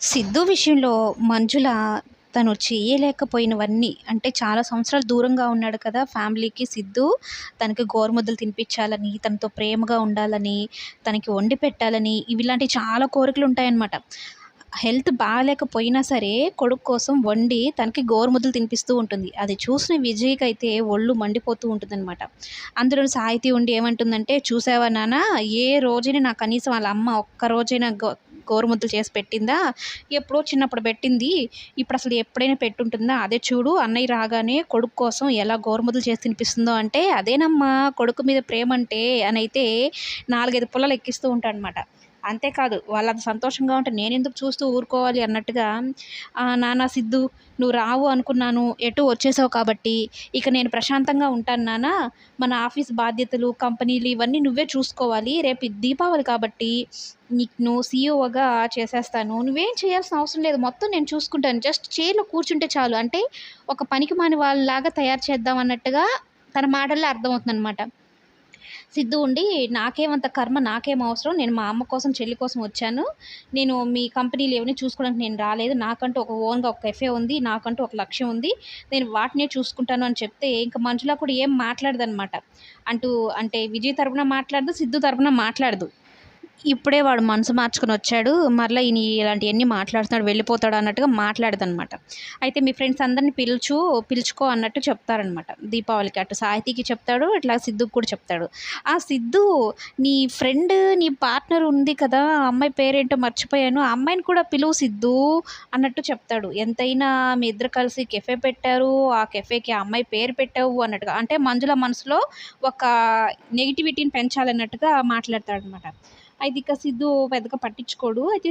సిద్ధు విషయంలో మంజుల తను చేయలేకపోయినవన్నీ అంటే చాలా సంవత్సరాలు దూరంగా ఉన్నాడు కదా ఫ్యామిలీకి సిద్ధు. తనకి గోరుముద్దలు తినిపించాలని తనతో ప్రేమగా ఉండాలని తనకి వండి పెట్టాలని ఇవి ఇలాంటి చాలా కోరికలు ఉంటాయన్నమాట. హెల్త్ బాగాలేకపోయినా సరే కొడుకు కోసం వండి తనకి గోరుముద్దలు తినిపిస్తూ ఉంటుంది. అది చూసిన విజయ్కి అయితే ఒళ్ళు మండిపోతూ ఉంటుందన్నమాట. అందులో సాహితీ ఉండి ఏమంటుందంటే చూసావా నాన్న ఏ రోజైనా నా కనీసం వాళ్ళ అమ్మ ఒక్క రోజైనా గో గోరుముద్దలు చేసి పెట్టిందా? ఎప్పుడో చిన్నప్పుడు పెట్టింది. ఇప్పుడు అసలు ఎప్పుడైనా పెట్టుంటుందా? అదే చూడు అన్నయ్య రాగానే కొడుకు కోసం ఎలా గోరుముద్దలు చేసి తినిపిస్తుందో అంటే అదేనమ్మా కొడుకు మీద ప్రేమ అంటే అని అయితే నాలుగైదు పుల్లలు ఎక్కిస్తూ ఉంటాడనమాట. అంతేకాదు వాళ్ళు సంతోషంగా ఉంటే నేను ఎందుకు చూస్తూ ఊరుకోవాలి అన్నట్టుగా నాన్న సిద్ధు నువ్వు రావు అనుకున్నాను ఎటు వచ్చేసావు కాబట్టి ఇక నేను ప్రశాంతంగా ఉంటాను నాన్న మన ఆఫీస్ బాధ్యతలు కంపెనీలు ఇవన్నీ నువ్వే చూసుకోవాలి రేపు దీపావళి కాబట్టి నీకు నువ్వు సీఈఓగా చేసేస్తాను నువ్వేం చేయాల్సిన అవసరం లేదు మొత్తం నేను చూసుకుంటాను జస్ట్ చైర్లో కూర్చుంటే చాలు. అంటే ఒక పనికి మాని వాళ్ళలాగా తయారు చేద్దాం అన్నట్టుగా తన మాటల్లో అర్థమవుతుంది అనమాట సిద్ధు ఉండి నాకేమంత కర్మ నాకేం అవసరం. నేను మా అమ్మ కోసం చెల్లి కోసం వచ్చాను. నేను మీ కంపెనీలు ఏమైనా చూసుకోవడానికి నేను రాలేదు. నాకంటూ ఒక ఓన్గా ఒక కెఫే ఉంది. నాకంటూ ఒక లక్ష్యం ఉంది. నేను వాటినే చూసుకుంటాను అని చెప్తే ఇంకా మంజులా కూడా ఏం మాట్లాడదనమాట. అంటూ అంటే విజయ్ తరపున మాట్లాడదు సిద్ధు తరపున మాట్లాడదు. ఇప్పుడే వాడు మనసు మార్చుకుని వచ్చాడు. మరలా ఈయన ఇలాంటివన్నీ మాట్లాడుతున్నాడు వెళ్ళిపోతాడు అన్నట్టుగా మాట్లాడదనమాట అయితే మీ ఫ్రెండ్స్ అందరిని పిలుచు పిలుచుకో అన్నట్టు చెప్తారనమాట దీపావళికి అటు సాహితీకి చెప్తాడు ఇట్లా సిద్ధుకి కూడా చెప్తాడు. ఆ సిద్ధు నీ ఫ్రెండ్ నీ పార్ట్నర్ ఉంది కదా ఆ అమ్మాయి పేరేంటో మర్చిపోయాను ఆ అమ్మాయిని కూడా పిలువు సిద్ధు అన్నట్టు చెప్తాడు. ఎంతైనా మీ ఇద్దరు కలిసి కెఫే పెట్టారు ఆ కెఫేకి ఆ అమ్మాయి పేరు పెట్టావు అన్నట్టుగా. అంటే మంజుల మనసులో ఒక నెగిటివిటీని పెంచాలన్నట్టుగా మాట్లాడతాడనమాట అయితే ఇక సిద్ధు పెద్దగా పట్టించుకోడు. అయితే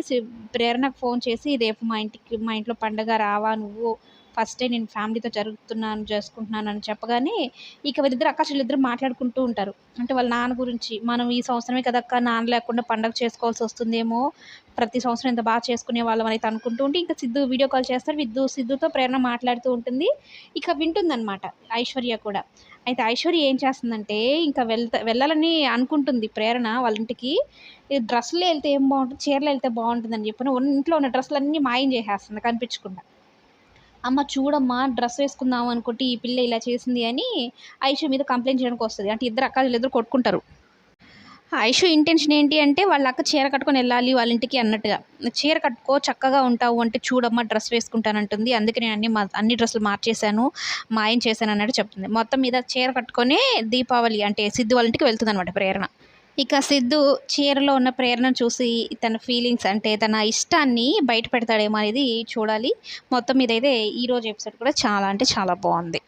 ప్రేరణకు ఫోన్ చేసి రేపు మా ఇంటికి మా ఇంట్లో పండగ రావా నువ్వు. ఫస్టే నేను ఫ్యామిలీతో జరుగుతున్నాను చేసుకుంటున్నాను అని చెప్పగానే ఇక వీళ్ళిద్దరు అక్క చెల్లిద్దరు మాట్లాడుకుంటూ ఉంటారు. అంటే వాళ్ళ నాన్న గురించి మనం ఈ సంవత్సరమే కదక్క నాన్న లేకుండా పండగ చేసుకోవాల్సి వస్తుందేమో ప్రతి సంవత్సరం ఇంత బాగా చేసుకునే వాళ్ళం అయితే అనుకుంటూ ఉంటే ఇంకా సిద్ధు వీడియో కాల్ చేస్తారు. విద్దు సిద్ధుతో ప్రేరణ మాట్లాడుతూ ఉంటుంది. ఇక వింటుందన్నమాట ఐశ్వర్య కూడా. అయితే ఐశ్వర్య ఏం చేస్తుందంటే ఇంకా వెళ్తా వెళ్ళాలని అనుకుంటుంది ప్రేరణ వాళ్ళ ఇంటికి. డ్రెస్సులు వెళ్తే ఏం బాగుంటుంది చీరలు వెళ్తే బాగుంటుందని చెప్పిన ఇంట్లో ఉన్న డ్రెస్సులు అన్నీ మాయం చేసేస్తుంది కనిపించకుండా. అమ్మ చూడమ్మా డ్రెస్ వేసుకుందాం అనుకుంటే ఈ పిల్ల ఇలా చేసింది అని ఐషు మీద కంప్లైంట్ చేయడానికి వస్తుంది. అంటే ఇద్దరు అక్కలు ఇద్దరు కొట్టుకుంటారు. ఐషు ఇంటెన్షన్ ఏంటి అంటే వాళ్ళ అక్క చీర కట్టుకొని వెళ్ళాలి వాళ్ళ ఇంటికి అన్నట్టుగా. చీర కట్టుకో చక్కగా ఉంటావు అంటే చూడమ్మా డ్రెస్ వేసుకుంటానంటుంది. అందుకే నేను అన్ని అన్ని డ్రెస్సులు మార్చేశాను మాయం చేశాను అన్నట్టు చెప్తుంది. మొత్తం మీద చీర కట్టుకొని దీపావళి అంటే సిద్ధు వాళ్ళ ఇంటికి వెళ్తుంది అనమాట ప్రేరణ. ఇక సిద్ధు చీరలో ఉన్న ప్రేరణను చూసి తన ఫీలింగ్స్ అంటే తన ఇష్టాన్ని బయట పెడతాడేమో అనేది చూడాలి. మొత్తం మీద అయితే ఈరోజు ఎపిసోడ్ కూడా చాలా అంటే చాలా బాగుంది.